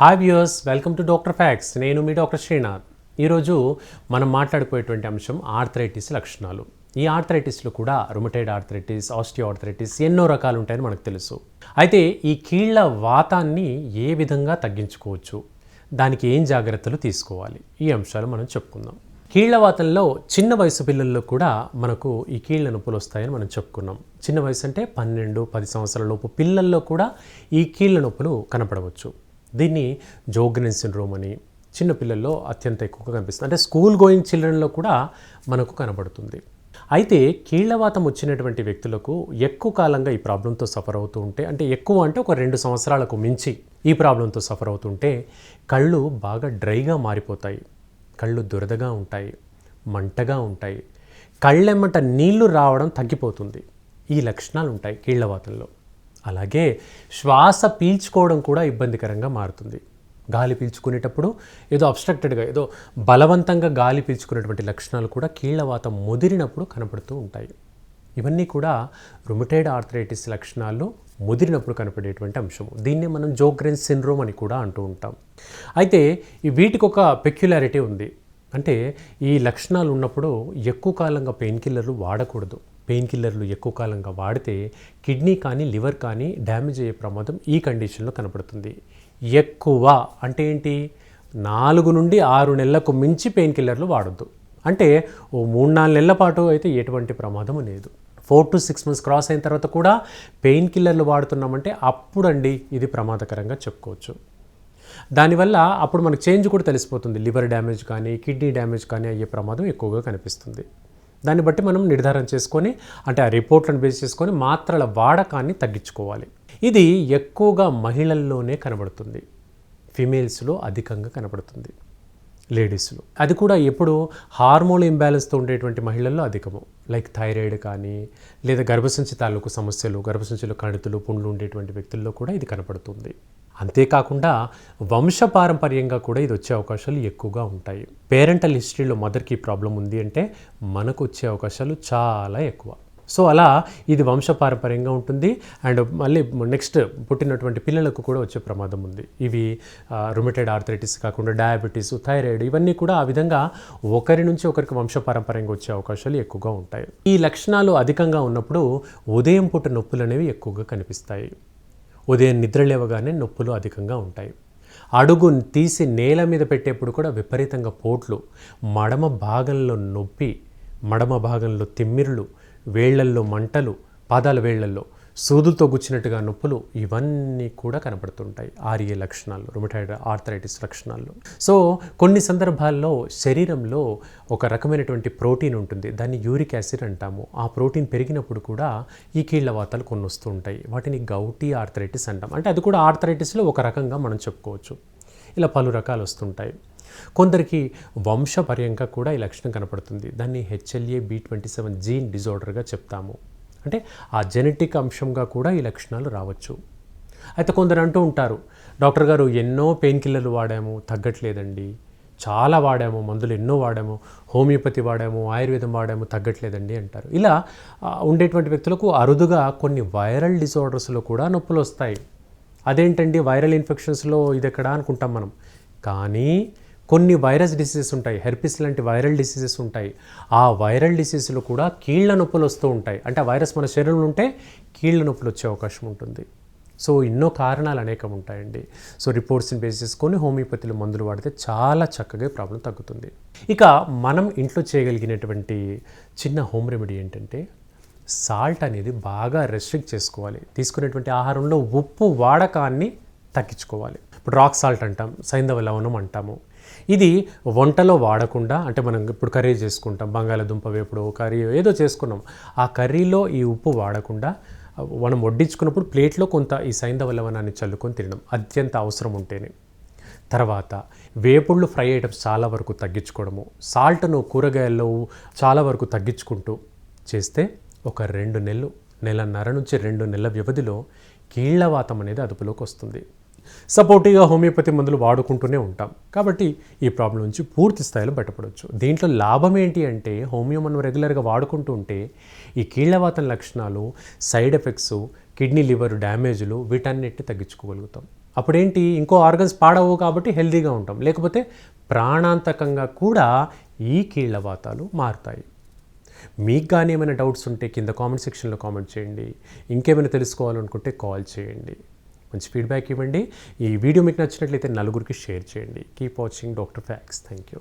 Hi viewers welcome to doctor facts నేను మీ doctor Srinath ఈరోజు మనం మాట్లాడుకునేటువంటి అంశం ఆర్థరైటిస్ లక్షణాలు. ఈ ఆర్థరైటిస్లో కూడా రుమటైడ్ ఆర్థరైటిస్ ఆస్టియో ఆర్థరైటిస్ ఎన్నో రకాలు ఉంటాయని మనకు తెలుసు. అయితే ఈ కీళ్ళ వాతాన్ని ఏ విధంగా తగ్గించుకోవచ్చు? దానికి ఏం జాగ్రత్తలు తీసుకోవాలి? ఈ అంశాలు మనం చెప్పుకుందాం. కీళ్ళవాతంలో చిన్న వయసు పిల్లల్లో కూడా మనకు ఈ కీళ్ళ నొప్పులు వస్తాయని మనం చెప్పుకున్నాం. చిన్న వయసు అంటే పన్నెండు పది సంవత్సరాల లోపు పిల్లల్లో కూడా ఈ కీళ్ళ నొప్పులు కనపడవచ్చు. దీన్ని జోగ్రెన్ సిండ్రోమ్ అని చిన్నపిల్లల్లో అత్యంత ఎక్కువగా కనిపిస్తుంది. అంటే స్కూల్ గోయింగ్ చిల్డ్రన్లో కూడా మనకు కనబడుతుంది. అయితే కీళ్ళవాతం వచ్చినటువంటి వ్యక్తులకు ఎక్కువ కాలంగా ఈ ప్రాబ్లంతో సఫర్ అవుతూ ఉంటే అంటే ఎక్కువ అంటే ఒక రెండు సంవత్సరాలకు మించి ఈ ప్రాబ్లంతో సఫర్ అవుతుంటే కళ్ళు బాగా డ్రైగా మారిపోతాయి. కళ్ళు దురదగా ఉంటాయి మంటగా ఉంటాయి. కళ్ళెమ్మట నీళ్ళు రావడం తగ్గిపోతుంది. ఈ లక్షణాలు ఉంటాయి కీళ్ళవాతంలో. అలాగే శ్వాస పీల్చుకోవడం కూడా ఇబ్బందికరంగా మారుతుంది. గాలి పీల్చుకునేటప్పుడు ఏదో అబ్స్ట్రక్టెడ్గా ఏదో బలవంతంగా గాలి పీల్చుకునేటువంటి లక్షణాలు కూడా కీళ్ళవాతం ముదిరినప్పుడు కనపడుతూ ఉంటాయి. ఇవన్నీ కూడా రుమటైడ్ ఆర్థరైటిస్ లక్షణాలు ముదిరినప్పుడు కనపడేటువంటి అంశము దీన్నే మనం జోగ్రెన్ సిండ్రోమ్ అని కూడా అంటూ ఉంటాం. అయితే ఈ వీటికి ఒక పెక్యులారిటీ ఉంది. అంటే ఈ లక్షణాలు ఉన్నప్పుడు ఎక్కువ కాలంగా పెయిన్ కిల్లర్లు వాడకూడదు. పెయిన్ కిల్లర్లు ఎక్కువ కాలంగా వాడితే కిడ్నీ కానీ లివర్ కానీ డ్యామేజ్ అయ్యే ప్రమాదం ఈ కండిషన్లో కనపడుతుంది. ఎక్కువ అంటే ఏంటి? నాలుగు నుండి ఆరు నెలలకు మించి పెయిన్ కిల్లర్లు వాడొద్దు. అంటే ఓ మూడు నాలుగు నెలల పాటు అయితే ఎటువంటి ప్రమాదం లేదు. Four to six months cross అయిన తర్వాత కూడా పెయిన్ కిల్లర్లు వాడుతున్నామంటే అప్పుడండి ఇది ప్రమాదకరంగా చెప్పుకోవచ్చు. దానివల్ల అప్పుడు మనకు చేంజ్ కూడా తెలిసిపోతుంది. లివర్ డ్యామేజ్ కానీ కిడ్నీ డ్యామేజ్ కానీ అయ్యే ప్రమాదం ఎక్కువగా కనిపిస్తుంది. దాన్ని బట్టి మనం నిర్ధారణ చేసుకొని అంటే ఆ రిపోర్ట్లను బేస్ చేసుకొని మాత్రల వాడకాన్ని తగ్గించుకోవాలి. ఇది ఎక్కువగా మహిళల్లోనే కనబడుతుంది. ఫిమేల్స్లో అధికంగా కనబడుతుంది. లేడీస్లో. అది కూడా ఎప్పుడు హార్మోన్ ఇంబ్యాలెన్స్తో ఉండేటువంటి మహిళల్లో అధికము. లైక్ థైరాయిడ్ కానీ లేదా గర్భసంచి తాలూకు సమస్యలు గర్భసంచిలో కణితులు పుండ్లు ఉండేటువంటి వ్యక్తుల్లో కూడా ఇది కనపడుతుంది అంతేకాకుండా వంశపారంపర్యంగా కూడా ఇది వచ్చే అవకాశాలు ఎక్కువగా ఉంటాయి. పేరెంటల్ హిస్టరీలో మదర్కి ప్రాబ్లం ఉంది అంటే మనకు వచ్చే అవకాశాలు చాలా ఎక్కువ. సో అలా ఇది వంశపారంపర్యంగా ఉంటుంది. అండ్ మళ్ళీ నెక్స్ట్ పుట్టినటువంటి పిల్లలకు కూడా వచ్చే ప్రమాదం ఉంది. ఇవి రుమిటెడ్ ఆర్థరైటిస్ కాకుండా డయాబెటీస్ థైరాయిడ్ ఇవన్నీ కూడా ఆ విధంగా ఒకరి నుంచి ఒకరికి వంశపారంపర్యంగా వచ్చే అవకాశాలు ఎక్కువగా ఉంటాయి. ఈ లక్షణాలు అధికంగా ఉన్నప్పుడు ఉదయం పూట నొప్పులు అనేవి ఎక్కువగా కనిపిస్తాయి. ఉదయం నిద్ర లేవగానే నొప్పులు అధికంగా ఉంటాయి. అడుగు తీసి నేల మీద పెట్టేప్పుడు కూడా విపరీతంగా పోట్లు మడమ భాగంలో నొప్పి మడమ భాగంలో తిమ్మిరులు వేళ్ళల్లో మంటలు పాదాల వేళ్ళల్లో సూదులతో గుచ్చినట్టుగా నొప్పులు ఇవన్నీ కూడా కనపడుతుంటాయి ఆర్ఏ లక్షణాలు రొమటైడ్ ఆర్థరైటిస్ లక్షణాలు. సో కొన్ని సందర్భాల్లో శరీరంలో ఒక రకమైనటువంటి ప్రోటీన్ ఉంటుంది. దాన్ని యూరిక్ యాసిడ్ అంటాము. ఆ ప్రోటీన్ పెరిగినప్పుడు కూడా ఈ కీళ్ళ వాతాలు కొన్ని వస్తూ ఉంటాయి. వాటిని గౌటీ ఆర్థరైటిస్ అంటాం. అంటే అది కూడా ఆర్థరైటిస్లో ఒక రకంగా మనం చెప్పుకోవచ్చు. ఇలా పలు రకాలు వస్తుంటాయి. కొందరికి వంశపర్యంగా కూడా ఈ లక్షణం కనపడుతుంది. దాన్ని HLA B twenty seven gene డిజార్డర్గా చెప్తాము. అంటే ఆ జెనెటిక్ అంశంగా కూడా ఈ లక్షణాలు రావచ్చు. అయితే కొందరు అంటూ ఉంటారు డాక్టర్ గారు ఎన్నో పెయిన్ కిల్లర్లు వాడాము తగ్గట్లేదండి. చాలా వాడాము మందులు ఎన్నో వాడాము హోమియోపతి వాడాము ఆయుర్వేదం వాడాము తగ్గట్లేదండి అంటారు. ఇలా ఉండేటువంటి వ్యక్తులకు అరుదుగా కొన్ని వైరల్ డిసార్డర్స్లో కూడా నొప్పులు వస్తాయి అదేంటండి వైరల్ ఇన్ఫెక్షన్స్లో ఇది ఎక్కడా అనుకుంటాం మనం? కానీ కొన్ని వైరస్ డిసీజెస్ ఉంటాయి. హెర్పిస్ లాంటి వైరల్ డిసీజెస్ ఉంటాయి. ఆ వైరల్ డిసీజులు కూడా కీళ్ళ నొప్పులు వస్తూ ఉంటాయి. అంటే ఆ వైరస్ మన శరీరంలో ఉంటే కీళ్ళ నొప్పులు వచ్చే అవకాశం ఉంటుంది. సో ఎన్నో కారణాలు అనేకం ఉంటాయండి. సో రిపోర్ట్స్ని బేస్ చేసుకొని హోమియోపతిలో మందులు వాడితే చాలా చక్కగా ప్రాబ్లం తగ్గుతుంది. ఇక మనం ఇంట్లో చేయగలిగినటువంటి చిన్న హోమ్ రెమెడీ ఏంటంటే సాల్ట్ అనేది బాగా రెస్ట్రిక్ట్ చేసుకోవాలి. తీసుకునేటువంటి ఆహారంలో ఉప్పు వాడకాన్ని తగ్గించుకోవాలి. ఇప్పుడు రాక్ సాల్ట్ అంటాం సైంధవ లవణం అంటాము. ఇది వంటలో వాడకుండా అంటే మనం ఇప్పుడు కర్రీ చేసుకుంటాం బంగాళాదుంప వేపుడు కర్రీ ఏదో చేసుకున్నాం ఆ కర్రీలో ఈ ఉప్పు వాడకుండా మనం వడ్డించుకున్నప్పుడు ప్లేట్లో కొంత ఈ సైంధవ లవణాన్ని చల్లుకొని తినడం అత్యంత అవసరం ఉంటేనే. తర్వాత వేపుళ్ళు ఫ్రై ఐటమ్స్ చాలా వరకు తగ్గించుకోవడము సాల్ట్ను కూరగాయల్లో చాలా వరకు తగ్గించుకుంటూ చేస్తే ఒక రెండు నెలలు నెలన్నర నుంచి రెండు నెలల వ్యవధిలో కీళ్ళవాతం అనేది అదుపులోకి వస్తుంది. సపోర్టివ్గా హోమియోపతి మందులు వాడుకుంటూనే ఉంటాం. కాబట్టి ఈ ప్రాబ్లం నుంచి పూర్తి స్థాయిలో బయటపడవచ్చు. దీంట్లో లాభం ఏంటి అంటే హోమియో మనం రెగ్యులర్గా వాడుకుంటూ ఉంటే ఈ కీళ్ళవాతం లక్షణాలు సైడ్ ఎఫెక్ట్స్ కిడ్నీ లివర్ డ్యామేజ్లు వీటన్నిటి తగ్గించుకోగలుగుతాం. అప్పుడేంటి? ఇంకో ఆర్గన్స్ పాడవు కాబట్టి హెల్దీగా ఉంటాం. లేకపోతే ప్రాణాంతకంగా కూడా ఈ కీళ్ళవాతాలు మారుతాయి. మీకు కానీ ఏమైనా డౌట్స్ ఉంటే కింద కామెంట్ సెక్షన్లో కామెంట్ చేయండి. ఇంకేమైనా తెలుసుకోవాలనుకుంటే కాల్ చేయండి. మంచి ఫీడ్బ్యాక్ ఇవ్వండి. ఈ వీడియో మీకు నచ్చినట్లయితే నలుగురికి షేర్ చేయండి. Keep watching doctor facts thank you